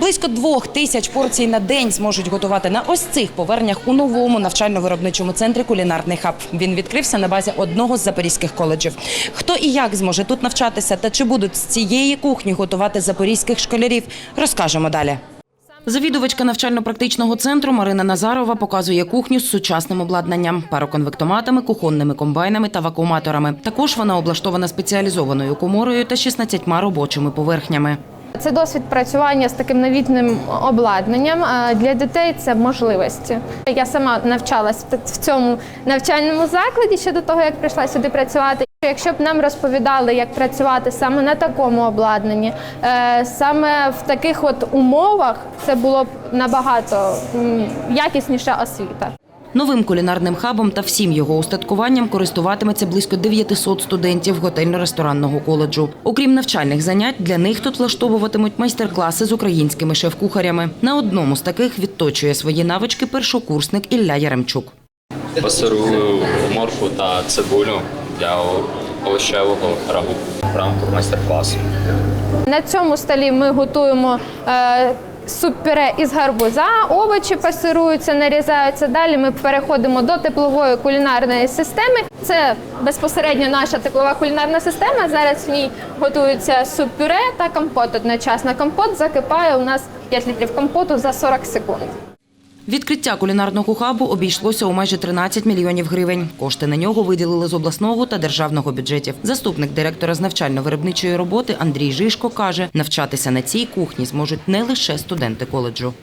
Близько двох тисяч порцій на день зможуть готувати на ось цих повернях у новому навчально-виробничому центрі кулінарний хаб. Він відкрився на базі одного з запорізьких коледжів. Хто і як зможе тут навчатися та чи будуть з цієї кухні готувати запорізьких школярів, розкажемо далі. Завідувачка навчально-практичного центру Марина Назарова показує кухню з сучасним обладнанням, пароконвектоматами, кухонними комбайнами та вакууматорами. Також вона облаштована спеціалізованою коморою та 16 робочими поверхнями. Це досвід працювання з таким новітним обладнанням. Для дітей це можливості. Я сама навчалась в цьому навчальному закладі ще до того, як прийшла сюди працювати. Якщо б нам розповідали, як працювати саме на такому обладнанні, е, саме в таких от умовах, це було б набагато якісніша освіта. Новим кулінарним хабом та всім його устаткуванням користуватиметься близько 900 студентів готельно-ресторанного коледжу. Окрім навчальних занять, для них тут влаштовуватимуть майстер-класи з українськими шеф-кухарями. На одному з таких відточує свої навички першокурсник Ілля Яремчук. Пасирую моркву та цибулю для овочевого рагу в рамках майстер-класу. На цьому столі ми готуємо е, суп-пюре із гарбуза, овочі пасируються, нарізаються. Далі ми переходимо до теплової кулінарної системи. Це безпосередньо наша теплова кулінарна система. Зараз в ній готується суп-пюре та компот одночасно. Компот закипає у нас 5 літрів компоту за 40 секунд. Відкриття кулінарного хабу обійшлося у майже 13 мільйонів гривень. Кошти на нього виділили з обласного та державного бюджетів. Заступник директора з навчально-виробничої роботи Андрій Жишко каже, навчатися на цій кухні зможуть не лише студенти коледжу.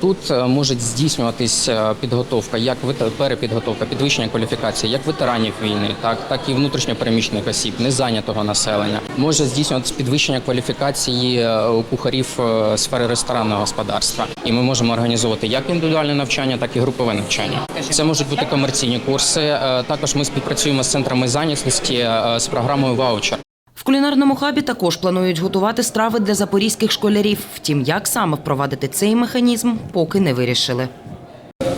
Тут е, може здійснюватись е, підготовка, як перепідготовка, підвищення кваліфікації, як ветеранів війни, так так і внутрішньопереміщених осіб, незайнятого населення. Може здійснюватись підвищення кваліфікації е, кухарів сфери ресторанного господарства. І ми можемо організовувати як індивідуальне навчання, так і групове навчання. Це можуть бути комерційні курси. Також ми співпрацюємо з центрами зайнятості з програмою ваучер. Кулінарному хабі також планують готувати страви для запорізьких школярів. Втім, як саме впровадити цей механізм, поки не вирішили.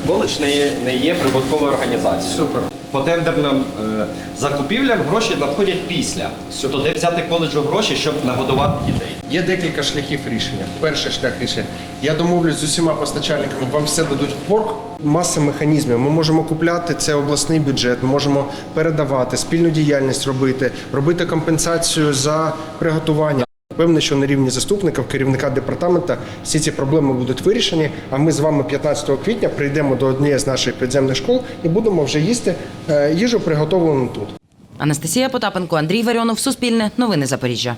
Коледж не є, не є прибутковою організацією. Супер. По тендерним е, закупівлям гроші надходять після. Тобто де взяти коледжу гроші, щоб нагодувати дітей. Є декілька шляхів рішення. Перший шлях рішення. Я домовлюсь з усіма постачальниками, вам все дадуть в борг. Маса механізмів. Ми можемо купляти це обласний бюджет, ми можемо передавати, спільну діяльність робити, робити компенсацію за приготування. Певне, що на рівні заступників, керівника департамента всі ці проблеми будуть вирішені. А ми з вами 15 квітня прийдемо до однієї з наших підземних школ і будемо вже їсти е, їжу приготовлену тут. Анастасія Потапенко, Андрій Варіонов, Суспільне, Новини Запоріжжя.